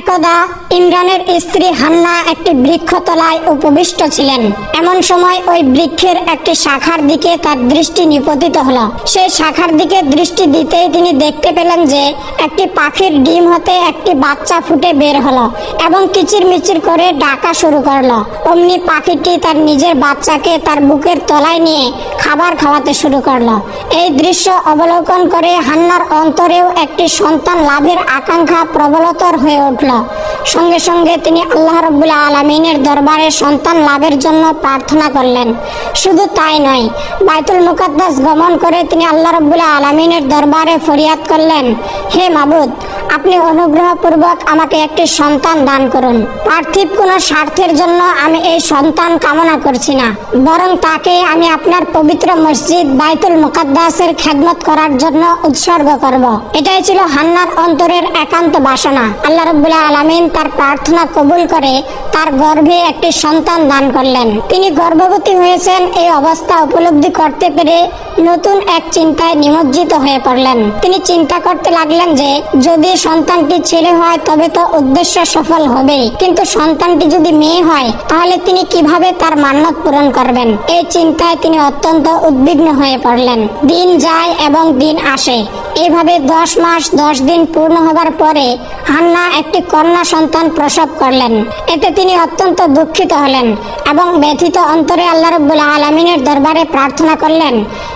একদা ইমরানের স্ত্রী হান্না একটি বৃক্ষতলায় উপবিষ্ট ছিলেন। এমন সময় ওই বৃক্ষের একটি শাখার দিকে তার দৃষ্টি নিপতিত হলো। সেই শাখার দিকে দৃষ্টি দিতেই তিনি দেখতে পেলেন যে একটি পাখির ডিম হতে একটি বাচ্চা ফুটে বের হলো এবং কিচির মিচির করে ডাকা শুরু করল। অমনি পাখিটি তার নিজের বাচ্চাকে তার বুকের তলায় নিয়ে খাবার খাওয়াতে শুরু করল। এই দৃশ্য অবলোকন করে হান্নার অন্তরেও একটি সন্তান লাভের আকাঙ্ক্ষা প্রবলতর হয়ে উঠল। সঙ্গে সঙ্গে তিনি আল্লাহ রব্বুল্লা আলমিনের দরবারে সন্তান লাভের জন্য প্রার্থনা করলেন। শুধু তাই নয়, বাইতুল মুকাদ্দাস গমন করে তিনি আল্লাহ রব্বুল্লা আলমিনের দরবারে ফরিয়াদ করলেন, হে মাবুদ, আপনি অনুগ্রহপূর্বক আমাকে একটি সন্তান দান করুন। পার্থিব কোনো স্বার্থের জন্য আমি এই সন্তান কামনা করছি না। বরং তাকে আমি আপনার পবিত্র মসজিদ বাইতুল মুকাদ্দাসের খেদমত করার জন্য উৎসর্গ করব। এটাই ছিল হান্নার অন্তরের একান্ত বাসনা। আল্লাহ রব্বুল্লাহ আলমিন তার প্রার্থনা কবুল করে তার গর্ভে একটি সন্তান দান করলেন। তিনি গর্ভবতী হয়েছেন, এই অবস্থা উপলব্ধি করতে পেরে নতুন এক চিন্তায় নিমজ্জিত হয়ে পড়লেন। তিনি চিন্তা করতে লাগলেন যে, যদি সন্তানটি ছেলে হয়, তবে তো উদ্দেশ্য সফল হবে কিন্তু সন্তানটি যদি মেয়ে হয়, তাহলে তিনি কীভাবে তার মান্যত পূরণ করবেন? এই চিন্তায় তিনি অত্যন্ত উদ্বিগ্ন হয়ে পড়লেন। দিন যায় এবং দিন আসে। এভাবে দশ মাস, দশ দিন পূর্ণ হবার পরে হান্না একটি কন্যা সন্তান প্রসব করলেন। এতে তিনি অত্যন্ত দুঃখিত হলেন এবং ব্যথিত অন্তরে আল্লাহ রব্বুল আলমিনের দরবারে প্রার্থনা করলেন,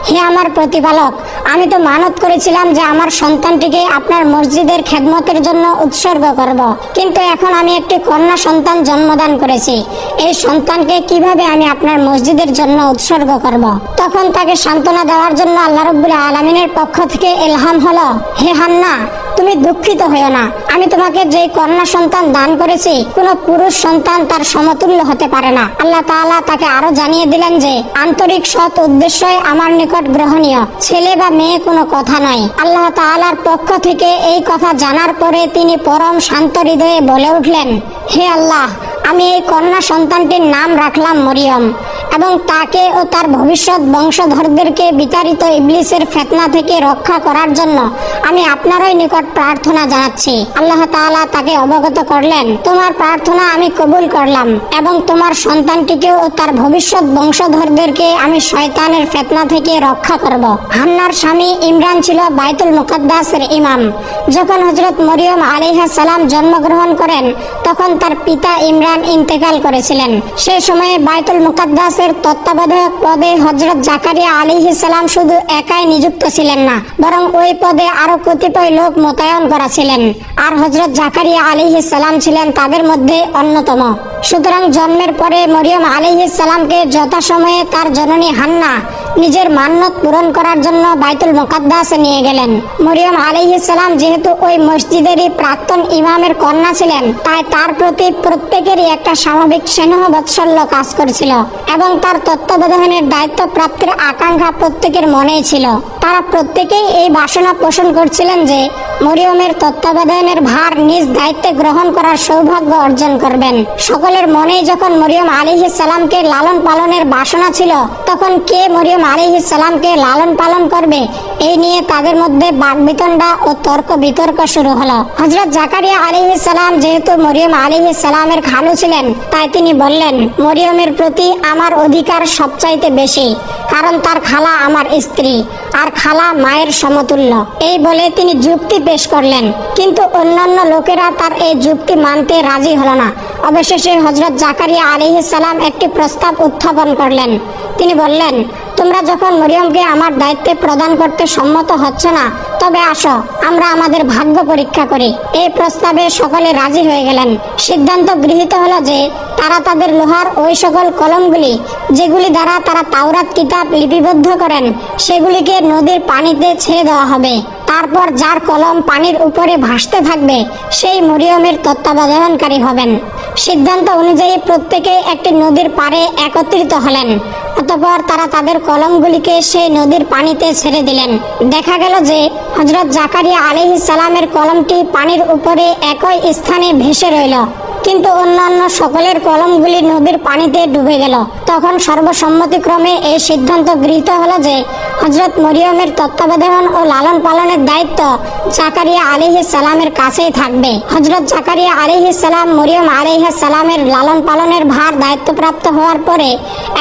হে আমার প্রতিপালক, আমি তো মানত করেছিলাম যে আমার সন্তানটিকে আপনার মসজিদের খেদমতের জন্য উৎসর্গ করব। কিন্তু এখন আমি একটি কন্যা সন্তান জন্মদান করেছি। এই সন্তানকে কীভাবে আমি আপনার মসজিদের জন্য উৎসর্গ করব? তখন তাকে সান্ত্বনা দেওয়ার জন্য আল্লাহ রব্বুল আলমিনের পক্ষ থেকে এলহাম হলো, হে হান্না তুমি দুঃখিত হয়েও না। আমি তোমাকে যে কন্যা সন্তান দান করেছি, কোনো পুরুষ সন্তান তার সমতুল্য হতে পারে না। আল্লাহ তাআলা তাকে আরও জানিয়ে দিলেন যে, আন্তরিক সৎ উদ্দেশ্যই আমার নিকট গ্রহণীয়। ছেলে বা মেয়ে কোনো কথা নয়। আল্লাহ তাআলার পক্ষ থেকে এই কথা জানার পরে তিনি পরম শান্ত হৃদয়ে বলে উঠলেন, হে আল্লাহ, আমি এই কন্যা সন্তানটির নাম রাখলাম মরিয়ম। এবং তাকে ও তার ভবিষ্যৎ বংশধরদেরকে বিতাড়িত ইবলিসের ফেতনা থেকে রক্ষা করার জন্য আমি আপনারই নিকট প্রার্থনা জানাচ্ছি। আল্লাহ তাআলা তাকে অবগত করলেন। তোমার প্রার্থনা আমি কবুল করলাম এবং তোমার সন্তানটিকে ও তার ভবিষ্যৎ বংশধরদেরকে আমি শয়তানের ফেতনা থেকে রক্ষা করব। হান্নার স্বামী ইমরান ছিল বাইতুল মুকাদ্দাসের ইমাম। যখন হজরত মরিয়ম আলিহা সালাম জন্মগ্রহণ করেন, তখন তার পিতা ইমরান ইন্তেকাল করেছিলেন। সে সময়ে বাইতুল মুকাদ্দাসের তত্ত্বাবধায়ক পদে হজরত জাকারিয়া আলী সালাম শুধু একাই নিযুক্ত ছিলেন না, বরং ওই পদে আরও কতিপয় লোক মোতায়েন করা ছিলেন। আর হজরত জাকারিয়া আলী সালাম ছিলেন তাদের মধ্যে অন্যতম। সুতরাং জন্মের পরে মরিয়ম আলী সালামকে যথাসময়ে তার জননী হান্না নিজের মান্যত পূরণ করার জন্য বাইতুল মোকাদ্দাসে নিয়ে গেলেন। মরিয়ম আলিহিস সালাম যেহেতু ওই মসজিদেরই প্রাক্তন ইমামের কন্যা ছিলেন, তাই তার প্রতি প্রত্যেকেরই একটা স্বাভাবিক স্নেহ বাৎসল্য কাজ করছিল এবং তার তত্ত্বাবধানের দায়িত্ব প্রাপ্তির আকাঙ্ক্ষা প্রত্যেকের মনেই ছিল। তারা প্রত্যেকেই এই বাসনা পোষণ করছিলেন যে মরিয়মের তত্ত্বাবধানের ভার নিজ দায়িত্বে গ্রহণ করার সৌভাগ্য অর্জন করবেন। সকলের মনেই যখন মরিয়ম আলিহিস সালামকে লালন পালনের বাসনা ছিল, তখন কে মরিয়ম সালামকে লালন পালন করবে। এই নিয়ে তাদের মধ্যে বাগবিতণ্ডা ও তর্ক বিতর্ক শুরু হলো। হজরত জাকারিয়া সালাম যেহেতু মরিয়ম সালামের খালু ছিলেন, তাই তিনি বললেন, মরিয়মের প্রতি আমার অধিকার সবচাইতে বেশি, কারণ তার খালা আমার স্ত্রী, আর খালা মায়ের সমতুল্য। এই বলে তিনি যুক্তি পেশ করলেন। কিন্তু অন্যান্য লোকেরা তার এই যুক্তি মানতে রাজি হল না। অবশেষে হজরত জাকারিয়া সালাম একটি প্রস্তাব উত্থাপন করলেন। তিনি বললেন তোমরা যখন মরিয়মকে আমার দায়িত্বে প্রদান করতে সম্মত হচ্ছ না, তবে আসো, আমরা আমাদের ভাগ্য পরীক্ষা করি। এই প্রস্তাবে সকলে রাজি হয়ে গেলেন। সিদ্ধান্ত গৃহীত হলো যে, তারা তাদের লোহার ওই সকল কলমগুলি, যেগুলি দ্বারা তারা তাওরাত কিতাব লিপিবদ্ধ করেন, সেগুলিকে নদীর পানিতে ছেড়ে দেওয়া হবে। তারপর যার কলম পানির উপরে ভাসতে থাকবে, সেই মরিয়মের তত্ত্বাবধানকারী হবেন। সিদ্ধান্ত অনুযায়ী প্রত্যেকে একটি নদীর পাড়ে একত্রিত হলেন, অতপর তারা তাদের কলমগুলিকে সেই নদীর পানিতে ছেড়ে দিলেন। দেখা গেল যে হজরত জাকারিয়া আলিহি সালামের কলমটি পানির উপরে একই স্থানে ভেসে রইল। কিন্তু অন্যান্য সকলের কলমগুলি নদীর পানিতে ডুবে গেল। তখন সর্বসম্মতিক্রমে এই সিদ্ধান্ত গৃহীত হলো যে হজরত মরিয়মের তত্ত্বাবধান ও লালন পালনের দায়িত্ব জাকারিয়া আলিহিস সালামের কাছেই থাকবে। হজরত জাকারিয়া আলিহিস সালাম মরিয়ম আলিহিস সালামের লালন পালনের ভার দায়িত্বপ্রাপ্ত হওয়ার পরে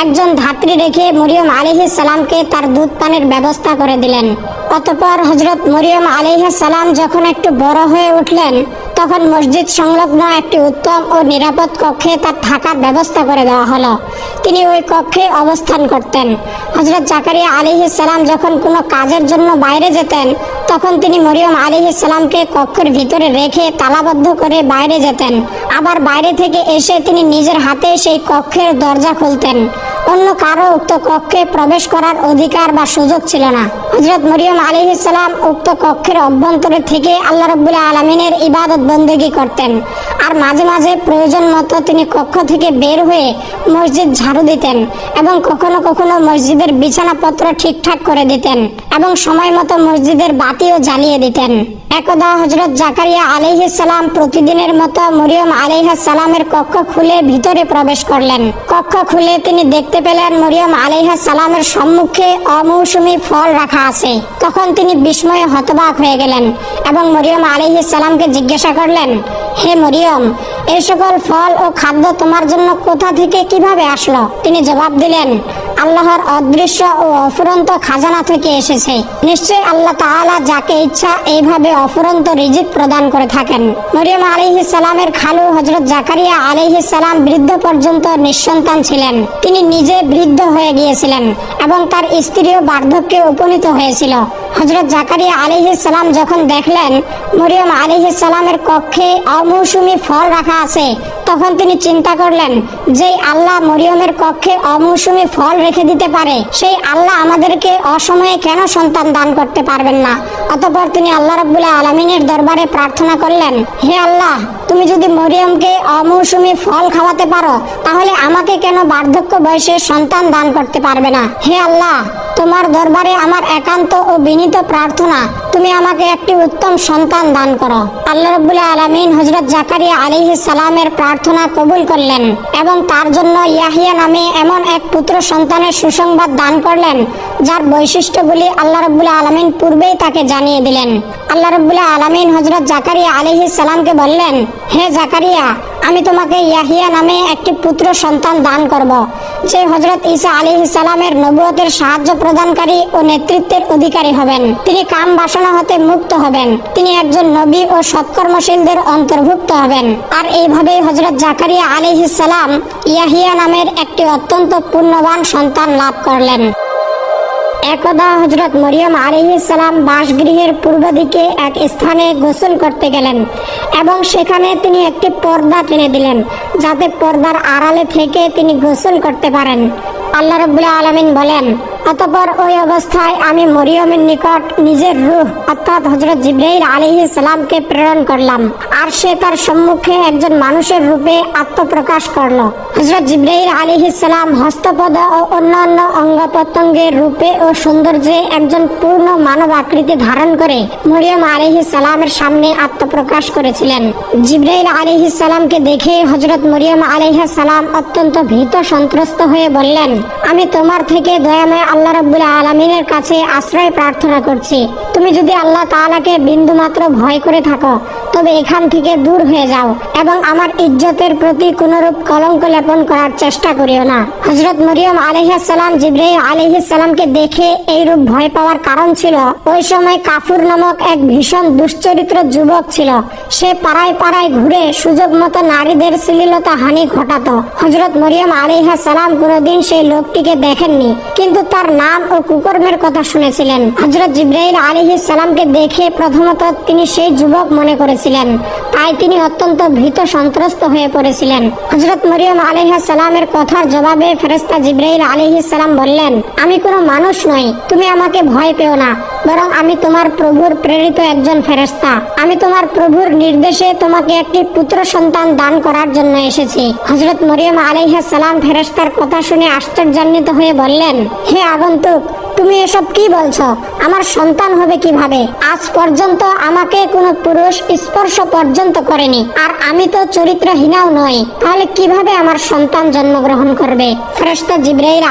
একজন ধাত্রী রেখে মরিয়ম আলিহিস সালামকে তার দুধ পানের ব্যবস্থা করে দিলেন। অতপর হজরত মরিয়ম আলিহিস সালাম যখন একটু বড় হয়ে উঠলেন তখন মসজিদ সংলগ্ন একটি উত্তম ও নিরাপদ কক্ষে তার থাকার ব্যবস্থা করে দেওয়া হলো। তিনি ওই কক্ষে অবস্থান করতেন। হজরত জাকারিয়া আলিহিস সালাম যখন কোনো কাজের জন্য বাইরে যেতেন, তখন তিনি মরিয়ম আলিহিস সালামকে কক্ষের ভিতরে রেখে তালাবদ্ধ করে বাইরে যেতেন। আবার বাইরে থেকে এসে তিনি নিজের হাতে সেই কক্ষের দরজা খুলতেন। অন্য কারও উক্ত কক্ষে প্রবেশ করার অধিকার বা সুযোগ ছিল না। হজরত মরিয়ম আলিহিস সালাম উক্ত কক্ষের অভ্যন্তরে থেকে আল্লাহ রব্বুল্লাহ আলমিনের ইবাদত বন্দেগী করতেন। আর মাঝে মাঝে প্রয়োজন মতো তিনি কক্ষ থেকে বের হয়ে মসজিদ ঝাড়ু দিতেন এবং কখনো কখনো মসজিদের বিছানাপত্র ঠিকঠাক করে দিতেন এবং সময় মতো মসজিদের বাতিও জ্বালিয়ে দিতেন। একদা হজরত জাকারিয়া আলাইহিস সালাম প্রতিদিনের মতো মরিয়ম আলাইহিস সালামের কক্ষ খুলে ভিতরে প্রবেশ করলেন। কক্ষ খুলে তিনি দেখতে পেলেন মরিয়ম আলাইহা সালামের সম্মুখে অমৌসুমী ফল রাখা আছে। তখন তিনি বিস্ময়ে হতবাক হয়ে গেলেন এবং মরিয়ম আলাইহি সালামকে জিজ্ঞাসা করলেন, হে মরিয়ম, এই সকল ফল ও খাদ্য তোমার জন্য কোথা থেকে কীভাবে আসলো? তিনি জবাব দিলেন আল্লাহর অদৃশ্য ও অফুরন্ত খাজানা থেকে এসেছে। নিশ্চয়ই আল্লাহ তাআলা যাকে ইচ্ছা এইভাবে অফুরন্ত রিজিক প্রদান করে থাকেন। মরিয়ম আলিহি সালামের খালু হজরত জাকারিয়া আলিহি সালাম বৃদ্ধ পর্যন্ত নিঃসন্তান ছিলেন। তিনি নিজে বৃদ্ধ হয়ে গিয়েছিলেন এবং তার স্ত্রীও বার্ধক্যে উপনীত হয়েছিল। হজরত জাকারিয়া সালাম যখন দেখলেন মরিয়ম সালামের কক্ষে অমৌসুমি ফল রাখা আছে, তখন তিনি চিন্তা করলেন যে আল্লাহ মরিয়মের কক্ষে অমৌসুমি ফল রেখে দিতে পারে, সেই আল্লাহ আমাদেরকে অসময়ে কেন সন্তান দান করতে পারবেন না? অতঃপর তিনি আল্লাহ রাব্বুল আলমিনের দরবারে প্রার্থনা করলেন, হে আল্লাহ, তুমি যদি মরিয়মকে অমৌসুমি ফল খাওয়াতে পারো, তাহলে আমাকে কেন বার্ধক্য বয়সে সন্তান দান করতে পারবে না? হে আল্লাহ তোমার দরবারে আমার একান্ত ও বিনীত প্রার্থনা। তুমি আমাকে একটি উত্তম সন্তান দান করো। আল্লাহ রব্বুল্লাহ আলমিন হজরত জাকারিয়া আলিহি সালামের প্রার্থনা কবুল করলেন এবং তার জন্য ইয়াহিয়া নামে এমন এক পুত্র সন্তানের সুসংবাদ দান করলেন যার বৈশিষ্ট্যগুলি আল্লাহ রব্বুল্লাহ আলমিন পূর্বেই তাকে জানিয়ে দিলেন। আল্লাহ রব্বুল্লাহ আলমিন হজরত জাকারিয়া আলিহি সালামকে বললেন, হে জাকারিয়া, আমি তোমাকে ইয়াহিয়া নামে একটি পুত্র সন্তান দান করব। যে হজরত ঈসা আলী সালামের নবুয়তের সাহায্য প্রদানকারী ও নেতৃত্বের অধিকারী হবেন। তিনি কাম বাসনা হতে মুক্ত হবেন। তিনি একজন নবী ও সৎকর্মশীলদের অন্তর্ভুক্ত হবেন। আর এইভাবেই হজরত জাকারিয়া আলী সালাম ইয়াহিয়া নামের একটি অত্যন্ত পূর্ণবান সন্তান লাভ করলেন। একদা হজরত মরিয়ম সালাম বাসগৃহের পূর্ব দিকে এক স্থানে গোসল করতে গেলেন এবং সেখানে তিনি একটি পর্দা টেনে দিলেন যাতে পর্দার আড়ালে থেকে তিনি গোসল করতে পারেন। আল্লাহ রবুল্লা আলমিন বলেন অতপর ওই অবস্থায় আমি মরিয়মের নিকট নিজের রূহ, অর্থাৎ হজরত জিব্রাইল আলিহি সালামকে প্রেরণ করলাম। আর সে তার সম্মুখে একজন মানুষের রূপে আত্মপ্রকাশ করল। হজরত জিব্রাইল আলিহি সালাম হস্তপদ ও অন্যান্য অঙ্গ প্রত্যঙ্গের রূপে ও সৌন্দর্যে একজন পূর্ণ মানব আকৃতি ধারণ করে মরিয়ম আলিহি সালামের সামনে আত্মপ্রকাশ করেছিলেন। জিব্রাইল আলিহি সালামকে দেখে হজরত মরিয়ম আলিহা সালাম অত্যন্ত ভীত সন্ত্রস্ত হয়ে বললেন, আমি তোমার থেকে দয়াময় আল্লাহ রব্বুল আলমিনের কাছে আশ্রয় প্রার্থনা করছি। তুমি যদি আল্লাহ তাআলাকে বিন্দু মাত্র ভয় করে থাকো তবে এখান থেকে দূর হয়ে যাও এবং আমার ইজ্জতের প্রতি কোনরূপ কলঙ্ক লেপন করার চেষ্টা করিও না। হজরত মরিয়ম আলহাসাল্লাম জিব্রাইল আলহিসাল্লামকে দেখে এইরূপ ভয় পাওয়ার কারণ ছিল, ওই সময় কাফুর নামক এক ভীষণ দুশ্চরিত্র যুবক ছিল। সে পাড়ায় পাড়ায় ঘুরে সুযোগ মতো নারীদের শ্লীলতা হানি ঘটাতো। হজরত মরিয়ম আলিহা সালাম কোনোদিন সেই লোকটিকে দেখেননি, কিন্তু তার নাম ও কুকর্মের কথা শুনেছিলেন। হজরত জিব্রাইল আলিহি সালামকে দেখে প্রথমত তিনি সেই যুবক মনে করেছিলেন। তাই তিনি অত্যন্ত ভীত সন্ত্রস্ত হয়ে পড়েছিলেন। হজরত মরিয়ম আলিহা সালামের কথার জবাবে ফেরেস্তা জিব্রাইল আলিহি সালাম বললেন, আমি কোনো মানুষ নই, তুমি আমাকে ভয় পেও না, বরং আমি তোমার প্রভুর প্রেরিত একজন ফেরেস্তা আমি তোমার প্রভুর নির্দেশে তোমাকে একটি পুত্র সন্তান দান করার জন্য এসেছি। হজরত মরিয়ম আলাইহা সালাম ফেরেস্তার কথা শুনে আশ্চর্যান্বিত হয়ে বললেন, হে আগন্তুক তুমি এসব কি বলছো? আমার সন্তান হবে কীভাবে? আজ পর্যন্ত আমাকে কোনো পুরুষ স্পর্শ পর্যন্ত করেনি। আর আমি তো চরিত্রহীনাও নই। তাহলে কীভাবে আমার সন্তান জন্মগ্রহণ করবে? ফ্রেস্তা জিব্রাইল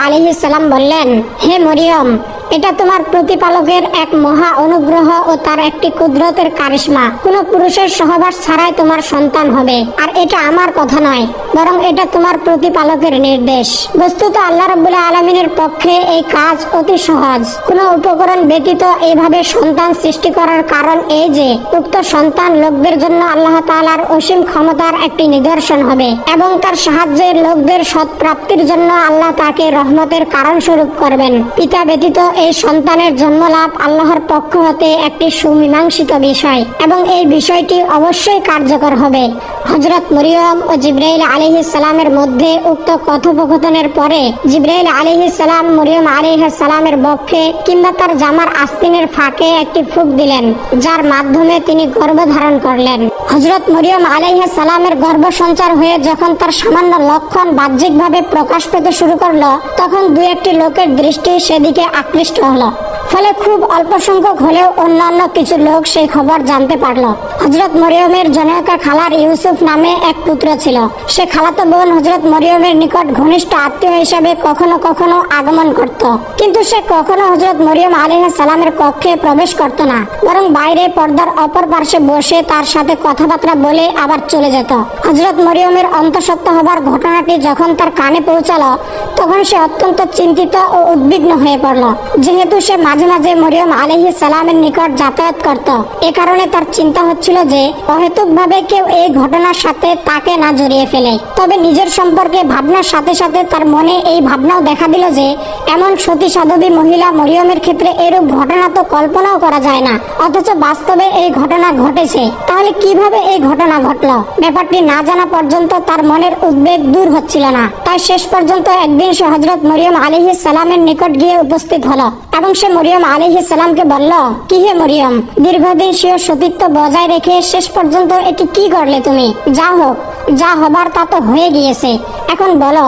সালাম বললেন, হে মরিয়ম এটা তোমার প্রতিপালকের এক মহা অনুগ্রহ ও তার একটি কুদরতের কারিশমা। কোনো পুরুষের সহবাস ছাড়াই তোমার সন্তান হবে। আর এটা আমার কথা নয়, বরং এটা তোমার প্রতিপালকের নির্দেশ। বস্তুত আল্লাহ রবুল্লাহ আলমিনের পক্ষে এই কাজ অতি সহজ। কোনো উপকরণ ব্যতীত এইভাবে সন্তান সৃষ্টি করার কারণ এই যে, উক্ত সন্তান লোকদের জন্য আল্লাহ তাআলার অসীম ক্ষমতার একটি নিদর্শন হবে, এবং তার সাহায্যে লোকদের সৎ প্রাপ্তির জন্য আল্লাহ তাকে রহমতের কারণ স্বরূপ করবেন। পিতা ব্যতীত এই সন্তানের জন্ম লাভ আল্লাহর পক্ষ হতে একটি সুমীমাংসিত বিষয় এবং এই বিষয়টি অবশ্যই কার্যকর হবে। হজরত মরিয়ম ও জিব্রাইল আলিহিস সালামের মধ্যে উক্ত কথোপকথনের পরে জিব্রাইল আলিহিস সালাম মরিয়ম আলিহিস সালামের বক্ষে কিংবা তার জামার আস্তিনের ফাঁকে একটি ফুক দিলেন, যার মাধ্যমে তিনি গর্ভধারণ করলেন। হজরত মরিয়ম আলাইহিস সালামের গর্ভ সঞ্চার হয়ে যখন তার সামান্য লক্ষণ বাহ্যিকভাবে প্রকাশ পেতে শুরু করল, তখন দু একটি লোকের দৃষ্টি সেদিকে আকৃষ্ট হলো ফলে খুব অল্প সংখ্যক হলেও অন্যান্য কিছু লোক সেই খবর জানতে পারল। হজরত মরিয়মের জনৈকা খালার ইউসুফ নামে এক পুত্র ছিল। সে খালাতো বোন হজরত মরিয়মের নিকট ঘনিষ্ঠ আত্মীয় হিসেবে কখনো কখনো আগমন করত। কিন্তু সে কখনো হজরত মরিয়ম আলিহা সালামের কক্ষে প্রবেশ করত না। বরং বাইরে পর্দার অপর পার্শ্বে বসে তার সাথে কথাবার্তা বলে আবার চলে যেত। হজরত মরিয়মের অন্তঃসত্ত্বা হবার ঘটনাটি যখন তার কানে পৌঁছালো, তখন সে অত্যন্ত চিন্তিত ও উদ্বিগ্ন হয়ে পড়ল। যেহেতু সে মাঝে মাঝে মরিয়ম আলহি সালামের নিকট যাতায়াত করত। এ কারণে তার চিন্তা হচ্ছিল যে অহেতুক ভাবে কেউ এই ঘটনার সাথে তাকে না জড়িয়ে ফেলে। তবে নিজের সম্পর্কে ভাবনার সাথে সাথে তার মনে এই ভাবনাও দেখা দিল যে, এমন সতী সাধবী মহিলা মরিয়মের ক্ষেত্রে এরূপ ঘটনা তো কল্পনাও করা যায় না। অথচ বাস্তবে এই ঘটনা ঘটেছে। তাহলে কীভাবে এই ঘটনা ঘটলো? ব্যাপারটি না জানা পর্যন্ত তার মনের উদ্বেগ দূর হচ্ছিল না। তাই শেষ পর্যন্ত একদিন সে হজরত মরিয়ম আলিহি সালামের নিকট গিয়ে উপস্থিত হলো এবং সে মরিয়ম আলিহি সালামকে বলল কি হে মরিয়ম? দীর্ঘদিন স্বীয় সতীত্ব বজায় রেখে শেষ পর্যন্ত এটি কি করলে তুমি? যা হোক, যা হবার তা তো হয়ে গিয়েছে। এখন বলো,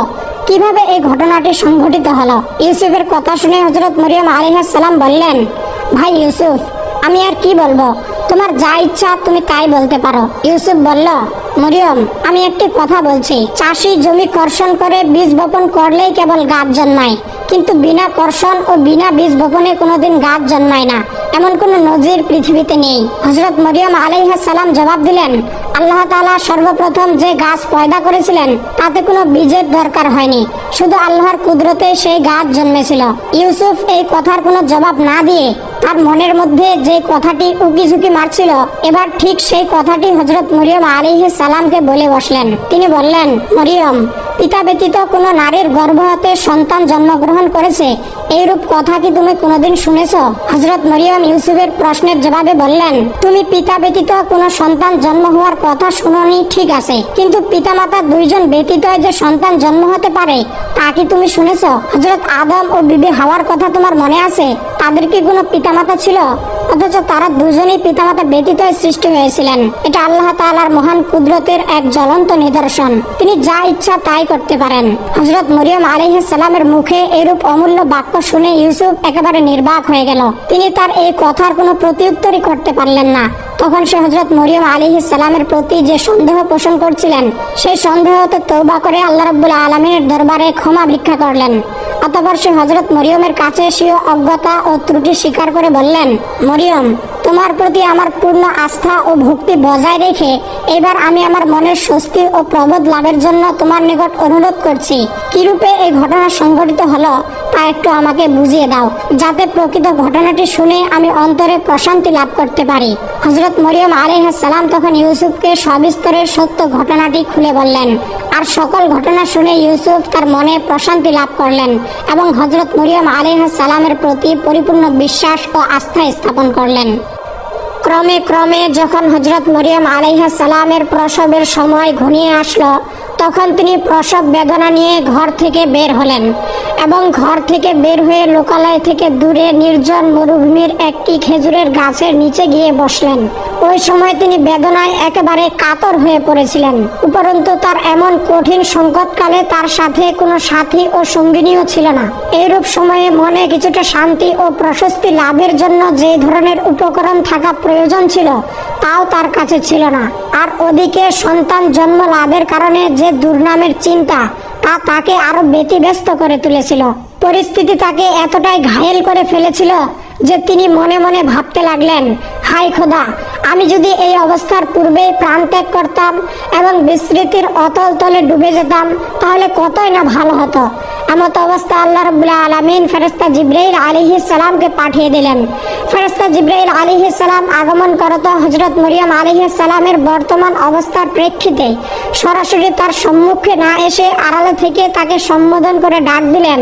কীভাবে এই ঘটনাটি সংঘটিত হলো? ইউসুফের কথা শুনে হজরত মরিয়ম আলিহাস সালাম বললেন, ভাই ইউসুফ, আমি আর কি বলব? তোমার যা ইচ্ছা তুমি তাই বলতে পারো। ইউসুফ বলল মরিয়ম, আমি একটি কথা বলছি। চাষি জমি কর্ষণ করে বীজ বপন করলেই কেবল গাছ জন্মায়। কিন্তু বিনা কর্ষণ ও বিনা বীজ বপনে কোনোদিন গাছ জন্মায় না। এমন কোনো নজির পৃথিবীতে নেই। হজরত মরিয়ম সালাম জবাব দিলেন, আল্লাহ তাআলা সর্বপ্রথম যে গাছ পয়দা করেছিলেন, তাতে কোনো বীজের দরকার হয়নি। শুধু আল্লাহর কুদরতে সেই গাছ জন্মেছিল। ইউসুফ এই কথার কোনো জবাব না দিয়ে তার মনের মধ্যে যে কথাটি উকি ঝুঁকি মারছিল, এবার ঠিক সেই কথাটি হজরত মরিয়ম আলিহ সালামকে বলে বসলেন। তিনি বললেন, মরিয়ম পিতা ব্যতীত কোনো নারীর গর্ভ হতে সন্তান জন্মগ্রহণ করেছে, এইরূপ কথা কি তুমি কোনোদিন শুনেছ? হজরত মরিয়ম ইউসুফের প্রশ্নের জবাবে বললেন, তুমি পিতা ব্যতীত কোনো সন্তান জন্ম হওয়ার কথা শুনোনি, ঠিক আছে, কিন্তু পিতামাতা দুইজন ব্যতীত যে সন্তান জন্ম হতে পারে, তা কি তুমি শুনেছ? হজরত আদম ও বিবি হাওয়ার কথা তোমার মনে আছে? তাদের কি কোনো পিতামাতা ছিল? অথচ তারা দুজনেই পিতামাতা ব্যতীত সৃষ্টি হয়েছিলেন। এটা আল্লাহ তাআলার মহান কুদরতের এক জ্বলন্ত নিদর্শন। তিনি যা ইচ্ছা তাই করতে পারেন। হজরত মরিয়ম আলাইহিস সালামের মুখে এরূপ অমূল্য বাক্য শুনে ইউসুফ একেবারে নির্বাক হয়ে গেল। তিনি তার এই কথার কোনো প্রতিউত্তরই করতে পারলেন না। তখন সে হজরত মরিয়ম আলিহিস সালামের প্রতি যে সন্দেহ পোষণ করছিলেন, সেই সন্দেহ হতে তৌবা করে আল্লাহ রাব্বুল আলমিনের দরবারে ক্ষমা ভিক্ষা করলেন। অতপর সে হজরত মরিয়মের কাছে স্বীয় অজ্ঞতা ও ত্রুটি স্বীকার করে বললেন, মরিয়ম, তোমার প্রতি আমার পূর্ণ আস্থা ও ভক্তি বজায় রেখে এবার আমি আমার মনের স্বস্তি ও প্রবোধ লাভের জন্য তোমার নিকট অনুরোধ করছি। কিরূপে এই ঘটনা সংঘটিত হলো? তা একটু আমাকে বুঝিয়ে দাও, যাতে প্রকৃত ঘটনাটি শুনে আমি অন্তরে প্রশান্তি লাভ করতে পারি। হজরত মরিয়ম সালাম তখন ইউসুফকে সবিস্তরের সত্য ঘটনাটি খুলে বললেন। আর সকল ঘটনা শুনে ইউসুফ তার মনে প্রশান্তি লাভ করলেন এবং হজরত মরিয়ম সালামের প্রতি পরিপূর্ণ বিশ্বাস ও আস্থা স্থাপন করলেন। ক্রমে ক্রমে যখন হজরত মরিয়ম সালামের প্রসবের সময় ঘনিয়ে আসলো তখন তিনি প্রসব বেদনা নিয়ে ঘর থেকে বের হলেন এবং ঘর থেকে বের হয়ে লোকালয় থেকে দূরে নির্জন মরুভূমির একটি খেজুরের গাছের নিচে গিয়ে বসলেন। ওই সময় তিনি বেদনায় একেবারে কাতর হয়ে পড়েছিলেন। উপরন্তু তার এমন কঠিন সংকটকালে তার সাথে কোনো সাথী ও সঙ্গিনীও ছিল না। এইরূপ সময়ে মনে কিছুটা শান্তি ও প্রশস্তি লাভের জন্য যে ধরনের উপকরণ থাকা প্রয়োজন ছিল, তাও তার কাছে ছিল না। আর ওদিকে সন্তান জন্ম লাভের কারণে যে দুর্নামের চিন্তা তা তাকে আরও ব্যতিব্যস্ত করে তুলেছিল। পরিস্থিতি তাকে এতটাই ঘায়েল করে ফেলেছিল যে তিনি মনে মনে ভাবতে লাগলেন, হাই খোদা, আমি যদি এই অবস্থার পূর্বেই প্রাণ ত্যাগ করতাম এবং বিস্মৃতির অতল তলে ডুবে যেতাম, তাহলে কতই না ভালো হতো। এমত অবস্থা আল্লাহ রবুল্লাহ আলমিন ফেরস্তা জিব্রাইল আলিহি সালামকে পাঠিয়ে দিলেন। ফেরস্তা জিব্রাইল আলিহি সালাম আগমন করত হজরত মরিয়াম আলিহি সালামের বর্তমান অবস্থার প্রেক্ষিতে। সরাসরি তার সম্মুখে না এসে আড়ালে থেকে তাকে সম্বোধন করে ডাক দিলেন,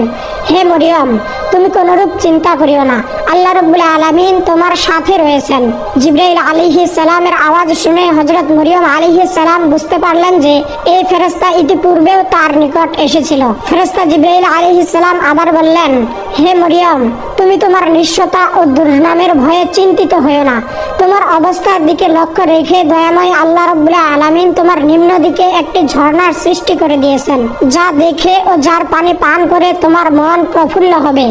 হে মরিয়ম, তুমি কোনোরূপ চিন্তা করিও না। আল্লাহ রবুল্লাহ আলমিন তোমার সাথে রয়েছেন। জিব্রাইল আলিহি সালামের আওয়াজ শুনে হজরত মরিয়ম আলিহি সালাম বুঝতে পারলেন যে এই ফেরেস্তা ইতিপূর্বেও তার নিকট এসেছিল। ফেরেস্তা জিব্রাইল আলিহি সালাম আবার বললেন, হে মরিয়ম, তুমি তোমার নিঃস্বতা ও দুর্নামের ভয়ে চিন্তিত হয়েও না। তোমার অবস্থার দিকে লক্ষ্য রেখে দয়াময় আল্লাহ রবুল্লাহ আলামিন তোমার নিম্ন দিকে একটি ঝর্ণার সৃষ্টি করে দিয়েছেন, যা দেখে ও যার পানি পান করে তোমার মন প্রফুল্ল হবে।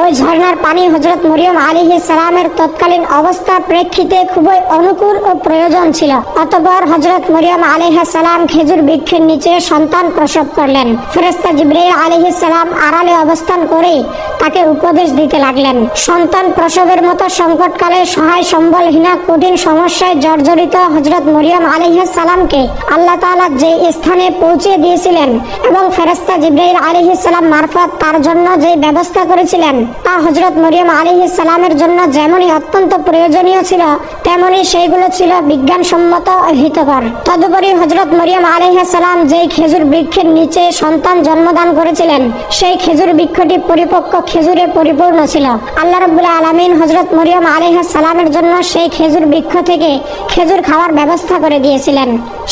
ওই ঝর্ণার পানি হজরত মরিয়ম আলিহি সালামের তৎকালীন অবস্থার প্রেক্ষিতে খুবই অনুকূল ও প্রয়োজন ছিল। অতঃপর হজরত মরিয়ম আলিহা সালাম খেজুর বৃক্ষের নিচে সন্তান প্রসব করলেন। ফেরেস্তা জিব্রাইল আলিহি সালাম আড়ালে অবস্থান করে তাকে উপদেশ দিতে লাগলেন। সন্তান প্রসবের মতো সংকটকালে সহায় সম্বলহীনা কঠিন সমস্যায় জর্জরিত হজরত মরিয়ম আলিহা সালামকে আল্লাহ তাআলা যে স্থানে পৌঁছে দিয়েছিলেন এবং ফেরেস্তা জিব্রাইল আলিহি সালাম মারফত তার জন্য যে ব্যবস্থা করেছিলেন, তা হজরত মরিয়ম আলিহি সালামের জন্য যেমনই অত্যন্ত প্রয়োজনীয় ছিল তেমনি সেইগুলো ছিল বিজ্ঞানসম্মত হিতকর। তদুপরি হজরত মরিয়ম সালাম যেই খেজুর বৃক্ষের নিচে সন্তান জন্মদান করেছিলেন, সেই খেজুর বৃক্ষটি পরিপক্ক খেজুরে পরিপূর্ণ ছিল। আল্লাহ রবুল্লাহ আলমিন হজরত মরিয়ম আলিহা সালামের জন্য সেই খেজুর বৃক্ষ থেকে খেজুর খাওয়ার ব্যবস্থা করে দিয়েছিলেন।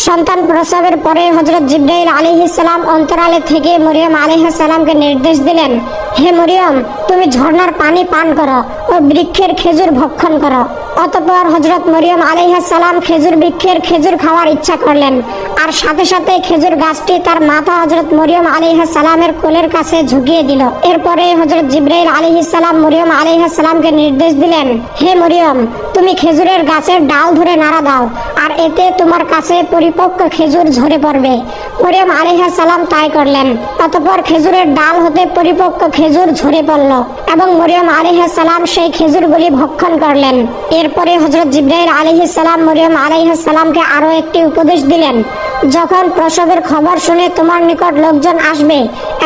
সন্তান প্রসবের পরে হজরত জিব্রাইল আলিহি ইসলাম অন্তরালে থেকে মরিয়ম আলিহা ইসলামকে নির্দেশ দিলেন, হে মরিয়ম, তুমি ঝর্নার পানি পান করো ও বৃক্ষের খেজুর ভক্ষণ করো। অতঃপর হজরত মরিয়ম সালাম খেজুর বৃক্ষের খেজুর খাওয়ার ইচ্ছা করলেন। আর সাথে সাথে খেজুর গাছটি তার মাথা হজরত মরিয়ম সালামের কোলের কাছে ঝুঁকিয়ে দিল। এরপরে হজরত জিব্রাইল সালাম মরিয়ম সালামকে নির্দেশ দিলেন, হে মরিয়ম, তুমি খেজুরের গাছের ডাল ধরে নাড়া দাও, আর এতে তোমার কাছে পরিপক্ক খেজুর ঝরে পড়বে। মরিয়ম সালাম তাই করলেন। অতপর খেজুরের ডাল হতে পরিপক্ক খেজুর ঝরে পড়ল এবং মরিয়ম সালাম সেই খেজুরগুলি ভক্ষণ করলেন। এরপরে হজরত জিব্রাহিম আলাইহিস সালাম মরিয়ম আলাইহিস আরও আরও একটি উপদেশ দিলেন, যখন প্রসবের খবর শুনে তোমার নিকট লোকজন আসবে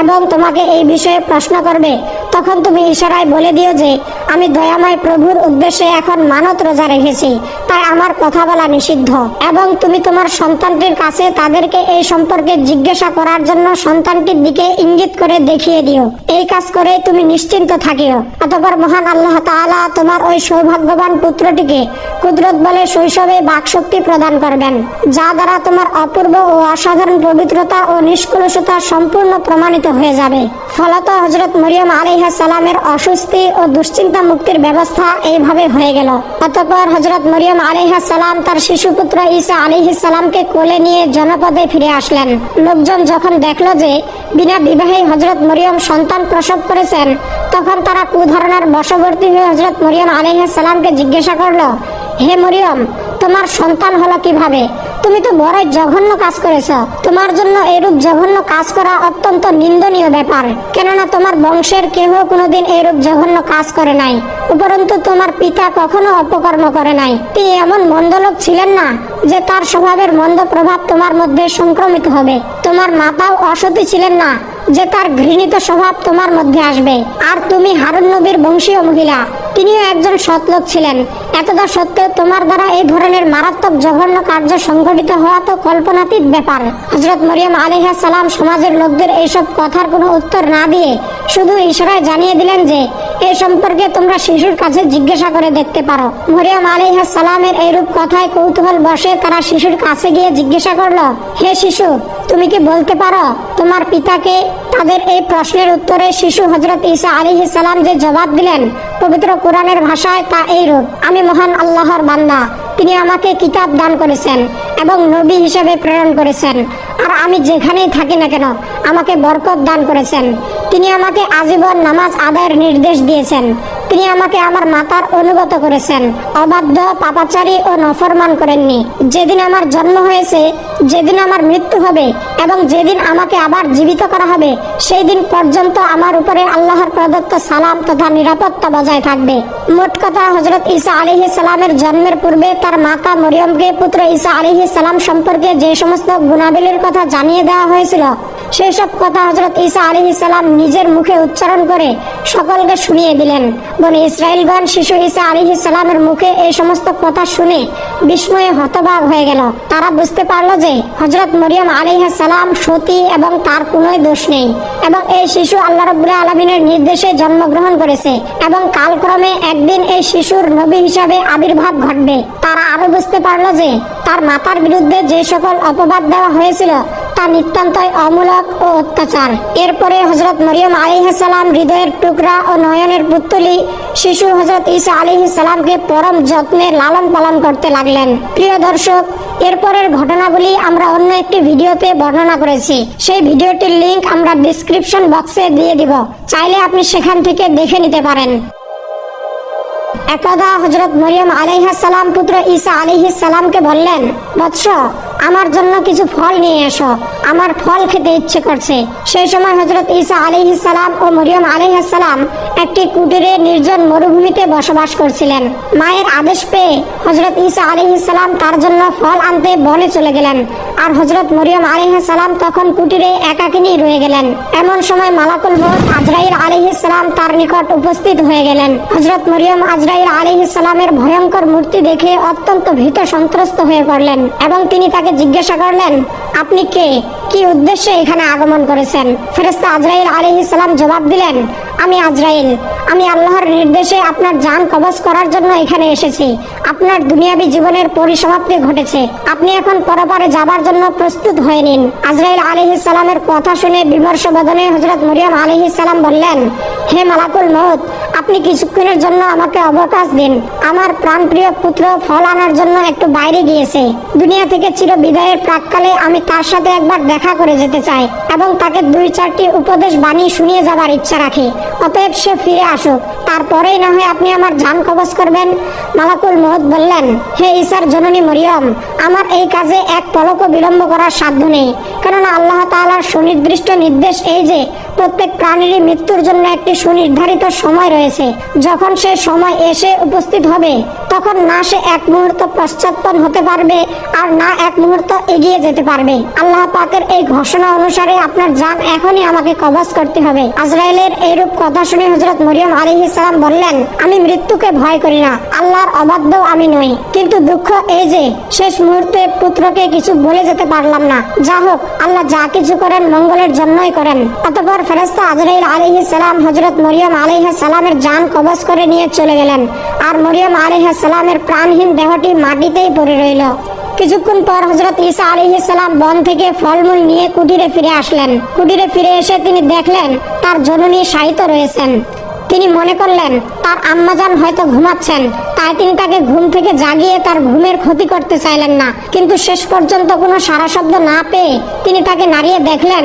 এবং তোমাকে এই বিষয়ে প্রশ্ন করবে, তখন তুমি ইশারায় বলে দিও যে, আমি দয়াময় প্রভুর উদ্দেশ্যে এখন মানত রোজা রেখেছি। তাই আমার কথা বলা নিষিদ্ধ। এবং তুমি তোমার সন্তানটির কাছে তাদেরকে এই সম্পর্কে জিজ্ঞাসা করার জন্য সন্তানটির দিকে ইঙ্গিত করে দেখিয়ে দিও। এই কাজ করে তুমি নিশ্চিন্ত থাকিও। অতপর মহান আল্লাহ তাআলা তোমার ওই সৌভাগ্যবান পুত্রটিকে কুদরত বলে শৈশবে বাকশক্তি প্রদান করবেন, যা দ্বারা তোমার অপূর্ব ও অসাধারণ পবিত্রতা ও নিষ্কলুষতা সম্পূর্ণ প্রমাণিত হয়ে যাবে। ফলত হজরত মরিয়ম আলাইহা সালামের অস্বস্তি ও দুশ্চিন্তা মুক্তির ব্যবস্থা এইভাবে হয়ে গেল। অতঃপর হজরত মরিয়ম আলাইহা তার তার শিশুপুত্র ঈসা আলিহাসালামকে সালামকে কোলে নিয়ে জনপদে ফিরে আসলেন। লোকজন যখন দেখল যে বিনা বিবাহে হজরত মরিয়ম সন্তান প্রসব করেছেন, তখন তারা কু কুধারণার বশবর্তী হয়ে হজরত মরিয়ম আলিহাসালামকে জিজ্ঞাসা করল, হে মরিয়ম, তোমার সন্তান হলো কীভাবে? তুমি তো বড়ই জঘন্য কাজ করেছ। তোমার জন্য এরূপ জঘন্য কাজ করা অত্যন্ত নিন্দনীয় ব্যাপার। কেননা তোমার বংশের কেহ কোনোদিন এরূপ জঘন্য কাজ করে নাই, উপরন্তু তোমার পিতা কখনো অপকর্ম করে নাই। তিনি এমন মন্দ লোক ছিলেন না যে তার স্বভাবের মন্দ প্রভাব তোমার মধ্যে সংক্রমিত হবে। তোমার মাতাও অসতী ছিলেন না। যে তার ঘৃণিত স্বভাব তোমার মধ্যে আসবে। আর তুমি হারুন নবীর বংশীয় মহিলা। তিনিও একজন সৎলোক ছিলেন। এতদা সত্ত্বেও তোমার দ্বারা এই ধরনের মারাত্মক জঘন্য কার্য সংঘটিত হওয়া তো কল্পনাতীত ব্যাপার। হজরত মরিয়ম আলিহা সালাম সমাজের লোকদের এইসব কথার কোনো উত্তর না দিয়ে শুধু ইশারায় জানিয়ে দিলেন যে এই সম্পর্কে তোমরা শিশুর কাছে জিজ্ঞাসা করে দেখতে পারো। মরিয়ম আলিহা সালামের এইরূপ কথায় কৌতূহল বসে তারা শিশুর কাছে গিয়ে জিজ্ঞাসা করল, হে শিশু তুমি কি বলতে পারো? তোমার পিতাকে তাদের এই প্রশ্নের উত্তরে শিশু হজরত ঈসা আলী সালাম যে জবাব দিলেন, পবিত্র কোরআনের ভাষায় তা এই রূপ আমি মহান আল্লাহর বান্দা, তিনি আমাকে কিতাব দান করেছেন এবং নবী হিসেবে প্রেরণ করেছেন। আর আমি যেখানেই থাকি না কেন, আমাকে বরকত দান করেছেন। তিনি আমাকে আজীবন নামাজ আদায়ের নির্দেশ দিয়েছেন। তিনি আমাকে আমার মাতার অনুগত করেছেন। অবাধ্য, পাপাচারী ও নফরমান করেননি। যেদিন আমার জন্ম হয়েছে, যেদিন আমার মৃত্যু হবে এবং যেদিন আমাকে আবার জীবিত করা হবে সেই দিন পর্যন্ত আমার উপরে আল্লাহর প্রদত্ত সালাম তথা নিরাপত্তা বজায় থাকবে। মোট কথা হজরত ঈসা আলিহি সালামের জন্মের পূর্বে তার মাতা মরিয়মকে পুত্র ঈসা আলিহি সালাম সম্পর্কে যে সমস্ত গুণাবলীর কথা জানিয়ে দেওয়া হয়েছিল সেই সব কথা হজরত ঈসা আলী সালাম নিজের মুখে উচ্চারণ করে সকলকে শুনিয়ে দিলেন। বনে ইসরায়েলগণ শিশু ঈসা আলী সালামের মুখে এই সমস্ত কথা শুনে বিস্ময়ে হতবাক হয়ে গেল। তারা বুঝতে পারল যে হজরত মরিয়ম আলী সালাম সতী এবং তার কোনোই দোষ নেই এবং এই শিশু আল্লাহ রবুল্লাহ আলমিনের নির্দেশে জন্মগ্রহণ করেছে এবং কালক্রমে একদিন এই শিশুর নবী হিসাবে আবির্ভাব ঘটবে। তারা আরও বুঝতে পারল যে তার মাতার বিরুদ্ধে যে সকল অপবাদ দেওয়া হয়েছিল তা নিতান্তই অমূলক ও অত্যাচার। এরপরে হজরত মরিয়ম আলিহাসাল্লাম হৃদয়ের টুকরা ও নয়নের পুত্তলি শিশু হজরত ঈসা আলিহাসাল্লামকে পরম যত্নে লালন পালন করতে লাগলেন। প্রিয় দর্শক, এরপরের ঘটনাগুলি আমরা অন্য একটি ভিডিওতে বর্ণনা করেছি। সেই ভিডিওটির লিংক আমরা ডিসক্রিপশন বক্সে দিয়ে দিব। চাইলে আপনি সেখান থেকে দেখে নিতে পারেন। একদা হজরত মরিয়ম আলাইহা সালাম পুত্র ঈসা আলাইহি সালামকে বললেন, বৎস আমার জন্য কিছু ফল নিয়ে এসো। আমার ফল খেতে ইচ্ছে করছে। সেই সময় হজরত ঈসা আলাইহি সালাম ও মরিয়ম আলাইহা সালাম একটি কুটিরে নির্জন মরুভূমিতে বসবাস করছিলেন। মায়ের আদেশ পেয়ে হজরত ঈসা আলাইহি সালাম তার জন্য ফল আনতে বনে চলে গেলেন। আর হজরত মরিয়ম আলাইহা সালাম তখন কুটিরে একাকিনী রয়ে গেলেন। এমন সময় মালাকুল মৌত আজরাইল আলাইহিস সালাম তার নিকট উপস্থিত হয়ে গেলেন। হজরত মরিয়ম আজরাইল আলাইহিস সালামের ভয়ঙ্কর মূর্তি দেখে অত্যন্ত ভীত সন্ত্রস্ত হয়ে পড়লেন এবং তিনি তাকে জিজ্ঞাসা করলেন, আপনি কে? কি উদ্দেশ্যে এখানে আগমন করেছেন? ফেরেস্তা আজরাইল আলী ইসলাম জবাব দিলেন, আমি আজরাইল। আমি আল্লাহর নির্দেশে আপনার যান কবজ করার জন্য এখানে এসেছি। আপনার দুনিয়াবী জীবনের পরিসমাপ্তি ঘটেছে। আপনি এখন পরপারে যাবার জন্য প্রস্তুত হয়ে নিন। আজরাইল আলাইহিস সালামের কথা শুনে বিমর্ষ বদনে হজরত মরিয়ম আলাইহিস সালাম বললেন, হে মালাকুল মৌত আপনি কিছুক্ষণের জন্য আমাকে অবকাশ দিন। আমার প্রাণপ্রিয় পুত্র ফল আনার জন্য একটু বাইরে গিয়েছে। দুনিয়া থেকে চির বিদায়ের প্রাককালে আমি তার সাথে একবার দেখা করে যেতে চাই এবং তাকে দুই চারটি উপদেশ বাণী শুনিয়ে যাবার ইচ্ছা রাখি। অতএব সে ফিরে আসুক। তারপরেই না হয় আপনি আমার জান কবজ করবেন। মালাকুল মহৎ বললেন, হে ঈশার জননী মরিয়ম, আমার এই কাজে এক পলকও বিলম্ব করার সাধ্য নেই। কেননা আল্লাহ তাআলার সুনির্দিষ্ট নির্দেশ এই যে, প্রত্যেক প্রাণীরই মৃত্যুর জন্য একটি সুনির্ধারিত সময় রয়েছে। যখন সে সময় এসে উপস্থিত হবে, তখন না সে এক মুহূর্ত পশ্চাৎপদ হতে পারবে, আর না এক মুহূর্ত এগিয়ে যেতে পারবে। আল্লাহ পাকের এই ঘোষণা অনুসারে আপনার জান এখনই আমাকে কবজ করতে হবে। আজরাইলের এইরূপ কথা শুনে হজরত মরিয়ম আলী ইসলাম বললেন, আমি মৃত্যুকে ভয় করি না। আল্লাহর অবাধ্য আমি নই। কিন্তু দুঃখ এই যে, শেষ মুহূর্তে পুত্রকে কিছু বলে যেতে পারলাম না। যা হোক, আল্লাহ যা কিছু করেন মঙ্গলের জন্যই করেন। অতপর ফেরেস্তা আজরাইল আলাইহি সালাম হজরত মরিয়ম আলাইহা সালামের জান কবজ করে নিয়ে চলে গেলেন। আর মরিয়ম আলাইহা সালামের প্রাণহীন দেহটি মাটিতেই পড়ে রইল। কিছুক্ষণ পর হজরত ঈসা আলাইহি সালাম বন থেকে ফলমূল নিয়ে কুটিরে ফিরে আসলেন। কুটিরে ফিরে এসে তিনি দেখলেন, তার জননী শায়িত রয়েছেন। তিনি মনে করলেন, তার আম্মাজান হয়তো ঘুমাচ্ছেন। তাই তিনি তাকে ঘুম থেকে জাগিয়ে তার ঘুমের ক্ষতি করতে চাইলেন না। কিন্তু শেষ পর্যন্ত কোনো সারা শব্দ না পেয়ে তিনি তাকে নাড়িয়ে দেখলেন।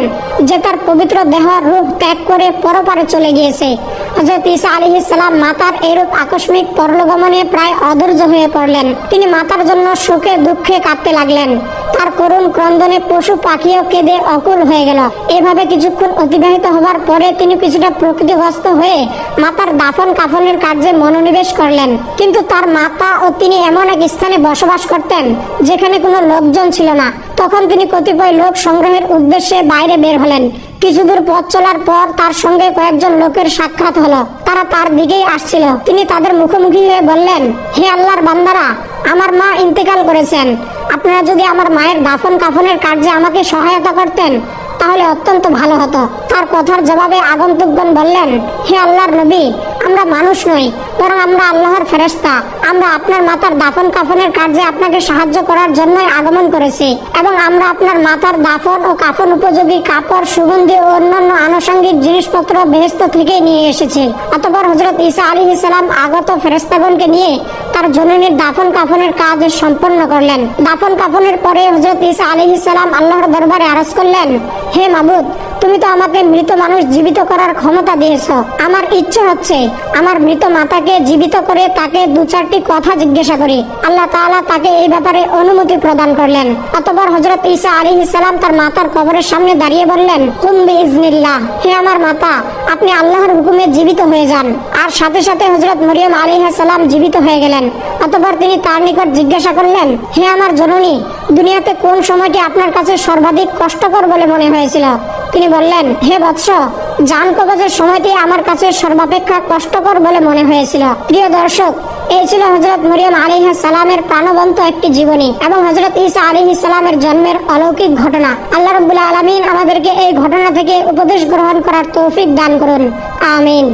যে তার পবিত্র দেহ রূপ ত্যাগ করে পরপারে চলে গিয়েছে। হজরত ঈসা আলী ইসলাম মাতার এরূপ আকস্মিক পরলোগমনে প্রায় অধৈর্য হয়ে পড়লেন। তিনি মাতার জন্য শোকে দুঃখে কাঁদতে লাগলেন। তার করুণ ক্রন্দনে পশু পাখিও কেঁদে অকুল হয়ে গেল। এভাবে কিছুক্ষণ অতিবাহিত হবার পরে তিনি কিছুটা প্রকৃতিগ্রস্ত হয়ে মাতার দাফন কাফনের কার্যে মনোনিবেশ করলেন। কিন্তু তার মাতা ও তিনি এমন এক স্থানে বসবাস করতেন, যেখানে কোনো লোকজন ছিল না। তখন তিনি কতিপয় লোক সংগ্রহের উদ্দেশ্যে বাইরে বের হলেন। কিছু দূর পথ চলার পর তার সঙ্গে কয়েকজন লোকের সাক্ষাৎ হলো। তারা তার দিকেই আসছিল। তিনি তাদের মুখোমুখি হয়ে বললেন, হে আল্লাহর বান্দারা, আমার মা ইন্তেকাল করেছেন। আপনারা যদি আমার মায়ের দাফন কাফনের কার্যে আমাকে সহায়তা করতেন, তাহলে অত্যন্ত ভালো হতো। তার কথার জবাবে আগন্তুকগণ বললেন, হে আল্লাহর নবী আমরা মানুষ নই, বরং আমরা আল্লাহর ফেরেশতা। আমরা আপনার মাতার দাফন কাফনের কার্যে আপনাকে সাহায্য করার জন্যই আগমন করেছি এবং আমরা আপনার মাতার দাফন ও কাফন উপযোগী কাপড়, সুগন্ধি ও অন্যান্য আনুষঙ্গিক জিনিসপত্র বেহেস্ত থেকে নিয়ে এসেছি। অতপর হজরত ঈসা আলী ইসলাম আগত ফেরেস্তাগণকে নিয়ে তার জননীর দাফন কাফনের কাজ সম্পন্ন করলেন। দাফন কাফনের পরে হজরত ঈসা আলী ইসলাম আল্লাহর দরবারে আরজ করলেন, হে মাবুদ তুমি তো আমাকে মৃত মানুষ জীবিত করার ক্ষমতা দিয়েছ। আমার ইচ্ছে হচ্ছে আমার মৃত মাতাকে জীবিত করে তাকে দু চারটি কথা জিজ্ঞাসা করি। আল্লাহ তাআলা তাকে এই ব্যাপারে অনুমতি প্রদান করলেন। অতঃপর হজরত ঈসা আলী ইসলাম তার মাতার কবরের সামনে দাঁড়িয়ে বললেন কুম্বি ইজনিল্লাহ হে আমার মাতা, আপনি আল্লাহর হুকুমে জীবিত হয়ে যান। আর সাথে সাথে হজরত মরিয়ম আলী সালাম জীবিত হয়ে গেলেন। অতঃপর তিনি তার নিকট জিজ্ঞাসা করলেন, হে আমার জননী, দুনিয়াতে কোন সময়টি আপনার কাছে সর্বাধিক কষ্টকর বলে মনে হয়েছিল? তিনি বললেন, হে বৎস, জান কবজের সময়টি আমার কাছে সর্বাপেক্ষা কষ্টকর বলে মনে হয়েছিল। প্রিয় দর্শক, এই ছিল হজরত মরিয়াম আলী সালামের প্রাণবন্ত একটি জীবনী এবং হজরত ইসা আলী সালামের জন্মের অলৌকিক ঘটনা। আল্লাহ রবুল্লা আলমিন আমাদেরকে এই ঘটনা থেকে উপদেশ গ্রহণ করার তৌফিক দান করুন। আমিন।